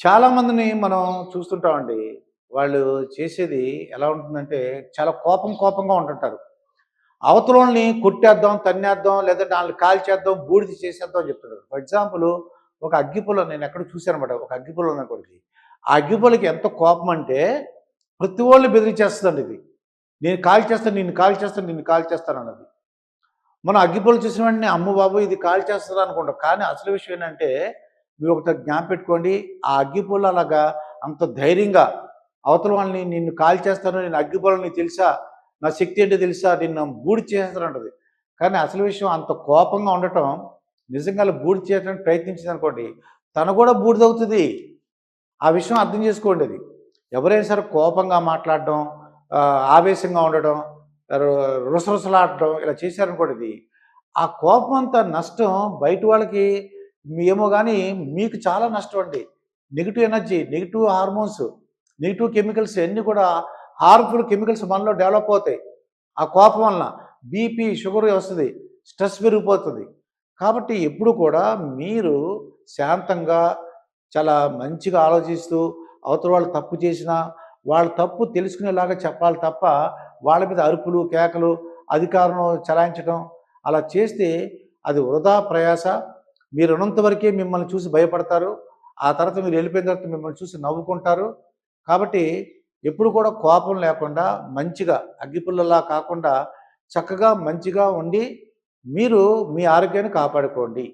చాలామందిని మనం చూస్తుంటామండి. వాళ్ళు చేసేది ఎలా ఉంటుందంటే, చాలా కోపం కోపంగా ఉంటుంటారు. అవతలని కొట్టేద్దాం, తన్నేద్దాం, లేదంటే వాళ్ళని కాల్చేద్దాం, బూడిద చేసేద్దాం అని చెప్తున్నారు. ఫర్ ఎగ్జాంపుల్ ఒక అగ్గిపుల్ల ఎక్కడ చూశానమాట ఒక అగ్గిపుల్ల కొడుకు ఆ అగ్గిపుల్లకి ఎంత కోపం అంటే ప్రతి వోళ్ళని బెదిరించేస్తుందండి ఇది. నేను కాల్ చేస్తాను నిన్ను కాల్చేస్తాను, నిన్ను కాల్ చేస్తానన్నది మనం అగ్గిపుల్ల చూసిన వెంటనే అమ్మ బాబు ఇది కాల్ కాల్చేస్తది అనుకుంటాం. కానీ అసలు విషయం ఏంటంటే, మీరు ఒకటి జ్ఞాపకం పెట్టుకోండి. ఆ అగ్గిపుల్ల అలాగా అంత ధైర్యంగా అవతల వాళ్ళని నిన్ను కాల్ చేస్తాను నేను అగ్గిపూలని తెలుసా? నా శక్తి ఏంటో తెలుసా? నిన్ను బూడి చేస్తానంటది కానీ అసలు విషయం అంత కోపంగా ఉండటం నిజంగా బూడి చేయడానికి చేయడానికి ప్రయత్నించిందనుకోండి, తను కూడా బూడిదవుతుంది ఆ విషయం అర్థం చేసుకోండి అది. ఎవరైనా సరే కోపంగా మాట్లాడడం, ఆవేశంగా ఉండడం, రు రుసరుసలాడడం ఇలా చేశారనుకోండి ఇది, ఆ కోపం అంతా నష్టం బయట వాళ్ళకి ఏమో కానీ మీకు చాలా నష్టం అండి. Negative energy, negative hormones, negative chemicals అన్నీ కూడా హార్మ్‌ఫుల్ కెమికల్స్ మనలో డెవలప్ అవుతాయి. ఆ కోపం వలన. బీపీ, షుగర్ వస్తుంది స్ట్రెస్ పెరిగిపోతుంది కాబట్టి ఎప్పుడు కూడా మీరు శాంతంగా, చాలా మంచిగా ఆలోచిస్తూ, అవతల వాళ్ళు తప్పు చేసినా, వాళ్ళ తప్పు తెలుసుకునేలాగా చెప్పాలి తప్ప, వాళ్ళ మీద అరుపులు, కేకలు, అధికారం చలాయించడం అలా చేస్తే అది వృధా ప్రయాస. మీరు ఉన్నంత వరకే మిమ్మల్ని చూసి భయపడతారు. ఆ తర్వాత మీరు వెళ్ళిపోయిన తర్వాత మిమ్మల్ని చూసి నవ్వుకుంటారు. కాబట్టి ఎప్పుడు కూడా కోపం లేకుండా మంచిగా అగ్గిపుల్లలా కాకుండా చక్కగా మంచిగా ఉండి, మీరు మీ ఆరోగ్యాన్ని కాపాడుకోండి.